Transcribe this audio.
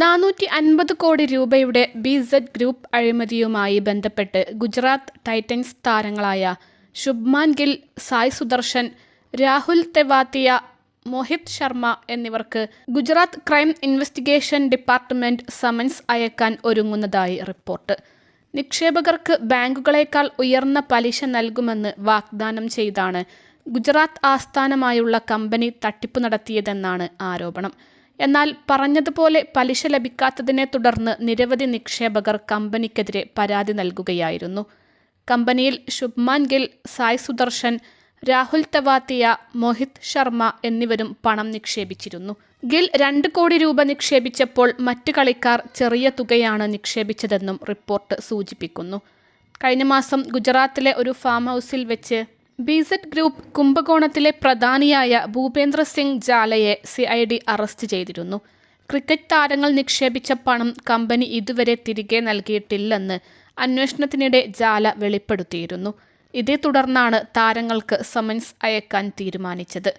നാനൂറ്റി അൻപത് കോടി രൂപയുടെ ബി സെഡ് ഗ്രൂപ്പ് അഴിമതിയുമായി ബന്ധപ്പെട്ട് ഗുജറാത്ത് ടൈറ്റൻസ് താരങ്ങളായ ശുഭ്മാൻ ഗിൽ സായ് സുദർശൻ രാഹുൽ തെവാത്തിയ മോഹിത് ശർമ്മ എന്നിവർക്ക് Gujarat crime investigation department summons അയക്കാൻ ഒരുങ്ങുന്നതായി റിപ്പോർട്ട്. നിക്ഷേപകർക്ക് ബാങ്കുകളേക്കാൾ ഉയർന്ന പലിശ നൽകുമെന്ന് വാഗ്ദാനം ചെയ്താണ് ഗുജറാത്ത് ആസ്ഥാനമായുള്ള കമ്പനി തട്ടിപ്പ് നടത്തിയതെന്നാണ് ആരോപണം. എന്നാൽ പറഞ്ഞതുപോലെ പലിശ ലഭിക്കാത്തതിനെ തുടർന്ന് നിരവധി നിക്ഷേപകർ കമ്പനിക്കെതിരെ പരാതി നൽകുകയായിരുന്നു. കമ്പനിയിൽ ശുഭ്മാൻ ഗിൽ സായ് സുദർശൻ രാഹുൽ തവാത്തിയ മോഹിത് ശർമ്മ എന്നിവരും പണം നിക്ഷേപിച്ചിരുന്നു. ഗിൽ രണ്ട് കോടി രൂപ നിക്ഷേപിച്ചപ്പോൾ മറ്റു കളിക്കാർ ചെറിയ തുകയാണ് നിക്ഷേപിച്ചതെന്നും റിപ്പോർട്ട് സൂചിപ്പിക്കുന്നു. കഴിഞ്ഞ മാസം ഗുജറാത്തിലെ ഒരു ഫാം ഹൗസിൽ വെച്ച് ബിസെറ്റ് ഗ്രൂപ്പ് കുംഭകോണത്തിലെ പ്രധാനിയായ ഭൂപേന്ദ്ര സിംഗ് ജാലയെ സി ഐ ഡി അറസ്റ്റ് ചെയ്തിരുന്നു. ക്രിക്കറ്റ് താരങ്ങൾ നിക്ഷേപിച്ച പണം കമ്പനി ഇതുവരെ തിരികെ നൽകിയിട്ടില്ലെന്ന് അന്വേഷണത്തിനിടെ ജാല വെളിപ്പെടുത്തിയിരുന്നു. ഇതേ തുടർന്നാണ് താരങ്ങൾക്ക് സമൻസ് അയക്കാൻ തീരുമാനിച്ചത്.